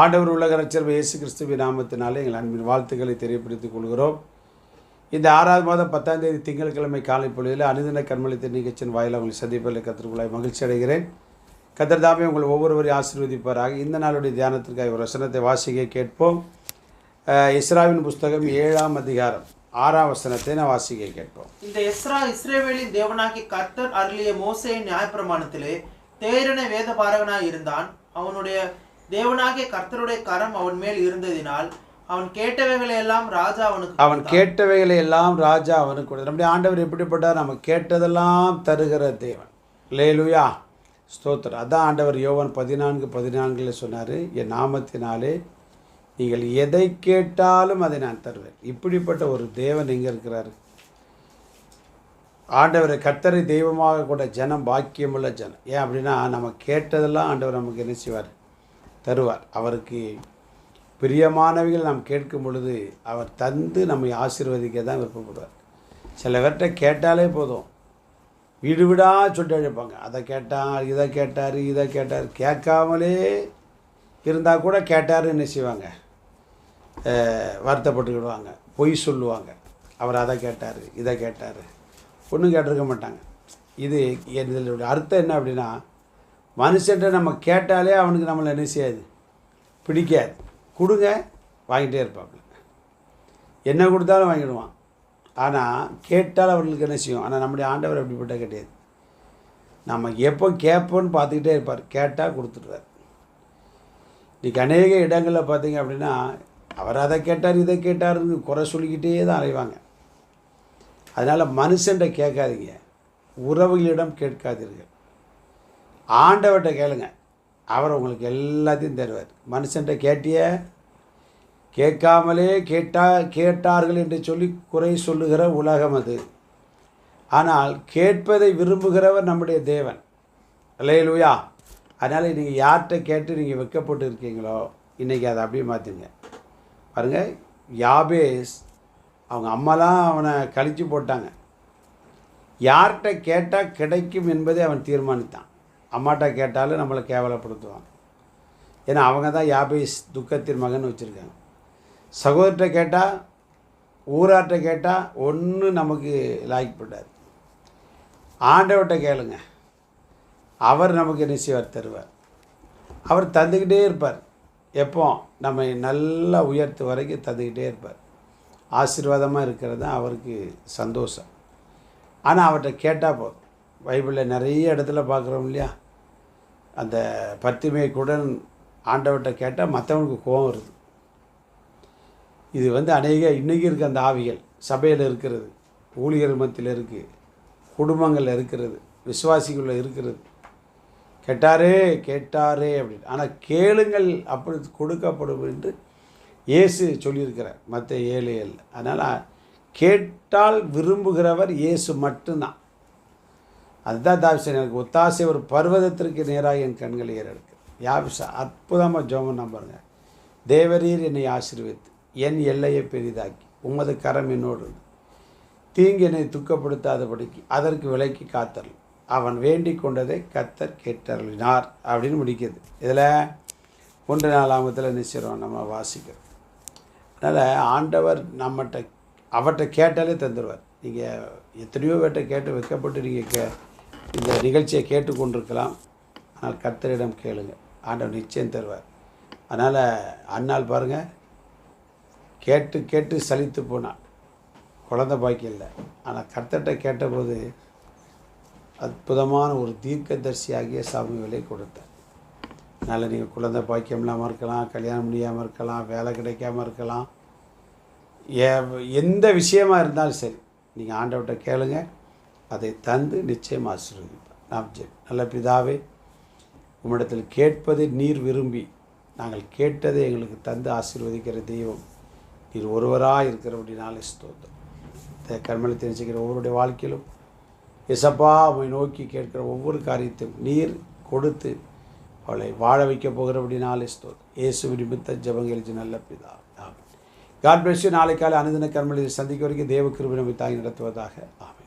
ஆண்டவர் உலக ரட்சர் இயேசு கிறிஸ்துவ நாமத்தினாலே எங்கள் அன்பின் வாழ்த்துக்களை தெரியப்படுத்திக் கொள்கிறோம். இந்த ஆறாவது மாதம் பத்தாம் தேதி திங்கட்கிழமை காலை பொழுதில் அனுதின கண்மளித்த நிகழ்ச்சியின் வாயிலாக உங்களை சந்திப்பதில் கத்திற்குள்ளாய் மகிழ்ச்சி அடைகிறேன். கத்திரதாமே உங்கள் ஒவ்வொருவரையும் ஆசீர்வதிப்பாராக. இந்த நாளுடைய தியானத்திற்காக ஒரு வசனத்தை வாசிக்க கேட்போம். இஸ்ராவின் புஸ்தகம் ஏழாம் அதிகாரம் ஆறாம் வசனத்தை நான் வாசிக்க கேட்போம். இந்த எஸ்ரா இஸ்ரேவேலின் தேவனாகி கர்த்தர் அருளிய மோசையின் நியாயப்பிரமாணத்திலே தேரின வேத பாரகனாய் இருந்தான். அவனுடைய தேவனாகிய கர்த்தருடைய கரம் அவன் மேல் இருந்ததினால் அவன் கேட்டவைகளை எல்லாம் ராஜா அவனுக்கு அவன் கேட்டவைகளை எல்லாம் ராஜா அவனுக்கு நம்முடைய ஆண்டவர் எப்படிப்பட்டார் நம்ம கேட்டதெல்லாம் தருகிற தேவன். லேலுயா ஸ்தோத்திரம். அதான் ஆண்டவர் யோவான் பதினான்கு பதினான்கில் சொன்னார் என் நாமத்தினாலே நீங்கள் எதை கேட்டாலும் அதை நான் தருவேன். இப்படிப்பட்ட ஒரு தேவன் எங்கே இருக்கிறாரு? ஆண்டவரை கர்த்தரை தெய்வமாக கூட ஜனம் பாக்கியமுள்ள ஜனம். ஏன் அப்படின்னா நம்ம கேட்டதெல்லாம் ஆண்டவர் நமக்கு என்ன செய்வார்? தருவார். அவருக்கு பிரியமானவைகள் நாம் கேட்கும் பொழுது அவர் தந்து நம்மை ஆசீர்வதிக்க தான் விருப்பப்படுவார். சில பேர்கிட்ட கேட்டாலே போதும். வீடு வீடாக சொல்லி அழைப்பாங்க. அதை கேட்டார் இதை கேட்டார் இதை கேட்டார். கேட்காமலே இருந்தால் கூட கேட்டார் என்ன செய்வாங்க? வருத்தப்பட்டுக்கிடுவாங்க. பொய் சொல்லுவாங்க. அவர் அதை கேட்டார் இதை கேட்டார். ஒன்றும் கேட்டிருக்க மாட்டாங்க. இது இதனுடைய அர்த்தம் என்ன அப்படின்னா மனுஷன்ட்ட நம்ம கேட்டாலே அவனுக்கு நம்மளை என்ன செய்யாது? பிடிக்காது. கொடுங்க வாங்கிட்டே இருப்பாங்க என்ன கொடுத்தாலும் வாங்கிடுவான். ஆனால் கேட்டால் அவர்களுக்கு என்ன செய்யும்? ஆனால் நம்முடைய ஆண்டவர் அப்படிப்பட்ட கிடையாது. நம்ம எப்போ கேட்போன்னு பார்த்துக்கிட்டே இருப்பார். கேட்டால் கொடுத்துடுவார். இன்றைக்கி அநேக இடங்களில் பார்த்தீங்க அப்படின்னா அவர் அதை கேட்டார் இதை கேட்டாருன்னு குறை சொல்லிக்கிட்டே தான் அலைவாங்க. அதனால் மனுஷன்ட்ட கேட்காதீங்க. உறவுகளிடம் கேட்காதீர்கள். ஆண்டவர்கிட்ட கேளுங்க. அவர் உங்களுக்கு எல்லாத்தையும் தருவார். மனுஷன்ட்ட கேட்டிய கேட்காமலே கேட்டா கேட்டார்கள் என்று சொல்லி குறை சொல்லுகிற உலகம் அது. ஆனால் கேட்பதை விரும்புகிறவர் நம்முடைய தேவன். இல்லையிலுயா அதனால் நீங்கள் யார்கிட்ட கேட்டு நீங்கள் வெக்கப்பட்டு இருக்கீங்களோ இன்றைக்கி அதை அப்படியே மாற்றுங்க பாருங்கள் யாபேஸ் அவங்க அம்மாலாம் அவனை கழித்து போட்டாங்க. யார்கிட்ட கேட்டால் கிடைக்கும் என்பதை அவன் தீர்மானித்தான். அம்மாட்ட கேட்டாலும் நம்மளை கேவலப்படுத்துவாங்க. ஏன்னா அவங்க தான் யாபேஸ் துக்கத்தின் மகன் வச்சுருக்காங்க. சகோதரர்கிட்ட கேட்டால் ஊரார்கிட்ட கேட்டால் ஒன்றும் நமக்கு லாய்க்கப்படாது ஆண்டவர்கிட்ட கேளுங்க. அவர் நமக்கு என்ன செய்வார் தருவார். அவர் தந்துக்கிட்டே இருப்பார். எப்போ? நம்ம நல்லா உயர்த்து வரைக்கும் தந்துக்கிட்டே இருப்பார். ஆசீர்வாதமாக இருக்கிறது தான் அவருக்கு சந்தோஷம். ஆனால் அவர்கிட்ட கேட்டால் போதும். பைபிளில் நிறைய இடத்துல பார்க்குறோம் இல்லையா? அந்த பத்திமை குடன் ஆண்டவர்கிட்ட கேட்டால் மற்றவனுக்கு கோபம் வருது. இது வந்து அநேக இன்றைக்கி இருக்க அந்த ஆவிகள் சபையில் இருக்கிறது ஊழியர் மத்தியில் இருக்குது குடும்பங்களில் இருக்கிறது விசுவாசிகளில் இருக்கிறது. கேட்டாரே கேட்டாரே அப்படின்னு. ஆனால் கேளுங்கள் அப்படி கொடுக்கப்படும் என்று இயேசு சொல்லியிருக்கிறார். மற்ற ஏழு ஏழு. அதனால் கேட்டால் விரும்புகிறவர் இயேசு மட்டும்தான். அதுதான் தாவிசன் எனக்கு ஒத்தாசை ஒரு பர்வதத்திற்கு நேராக என் கண்களை ஏறெடுக்கு. யாபிசா அற்புதமாக ஜோமன் நம்புறங்க தேவரீர் என்னை ஆசீர்வித்து என் எல்லையை பெரிதாக்கி உமது கரம் என்னோடு தீங்கு என்னை துக்கப்படுத்தாதபடிக்கு அதற்கு விலைக்கு காத்தரல் அவன் வேண்டி கொண்டதை கத்தர் கேட்டருளினார் அப்படின்னு முடிக்குது. இதில் ஒன்று நாலாமத்தில் நிச்சயம் நம்ம வாசிக்கிறோம். அதனால் ஆண்டவர் நம்மகிட்ட அவர்கிட்ட கேட்டாலே தந்துடுவார் நீங்கள் எத்தனையோ பேர்கிட்ட கேட்டு வைக்கப்பட்டு நீங்கள் கே இந்த நிகழ்ச்சியை கேட்டுக்கொண்டிருக்கலாம். ஆனால் கர்த்தரிடம் கேளுங்க. ஆண்டவர் நிச்சயம் தருவார். அதனால் அன்னால் பாருங்கள் கேட்டு கேட்டு சலித்து போனான். குழந்த பாக்கியம் இல்லை. ஆனால் கர்த்தர்கிட்ட கேட்டபோது அற்புதமான ஒரு தீர்க்கதரிசியாகிய விலை கொடுத்தார். அதனால் நீங்கள் குழந்தை பாக்கியம் இல்லாமல் இருக்கலாம் கல்யாணம் முடியாமல் இருக்கலாம் வேலை கிடைக்காம இருக்கலாம். எந்த விஷயமா இருந்தாலும் சரி நீங்கள் ஆண்டவர்கிட்ட கேளுங்கள் அதை தந்து நிச்சயம் ஆசீர்வதிப்பார். நாம் ஜெபி. நல்ல பிதாவே உம்மிடத்தில் கேட்பதை நீர் விரும்பி நாங்கள் கேட்டதை எங்களுக்கு தந்து ஆசீர்வதிக்கிற தெய்வம். நீர் ஒருவராக இருக்கிறபடினாலே ஸ்தோத்திரம். இந்த கர்மலை தெரிஞ்சுக்கிற ஒவ்வொருடைய வாழ்க்கையிலும் எசப்பா அவனை நோக்கி கேட்கிற ஒவ்வொரு காரியத்தையும் நீர் கொடுத்து அவளை வாழ வைக்க போகிறபடினாலே ஸ்தோத்திரம். இயேசு நிமித்த ஜபங்கலிச்சு நல்ல பிதா. ஆமென். காட் பிளஸ் நாளை காலை அனுதின கர்மலை சந்திக்க வரைக்கும் தேவ கிருபி நம்மை தாங்கி நடத்துவதாக. ஆமென்.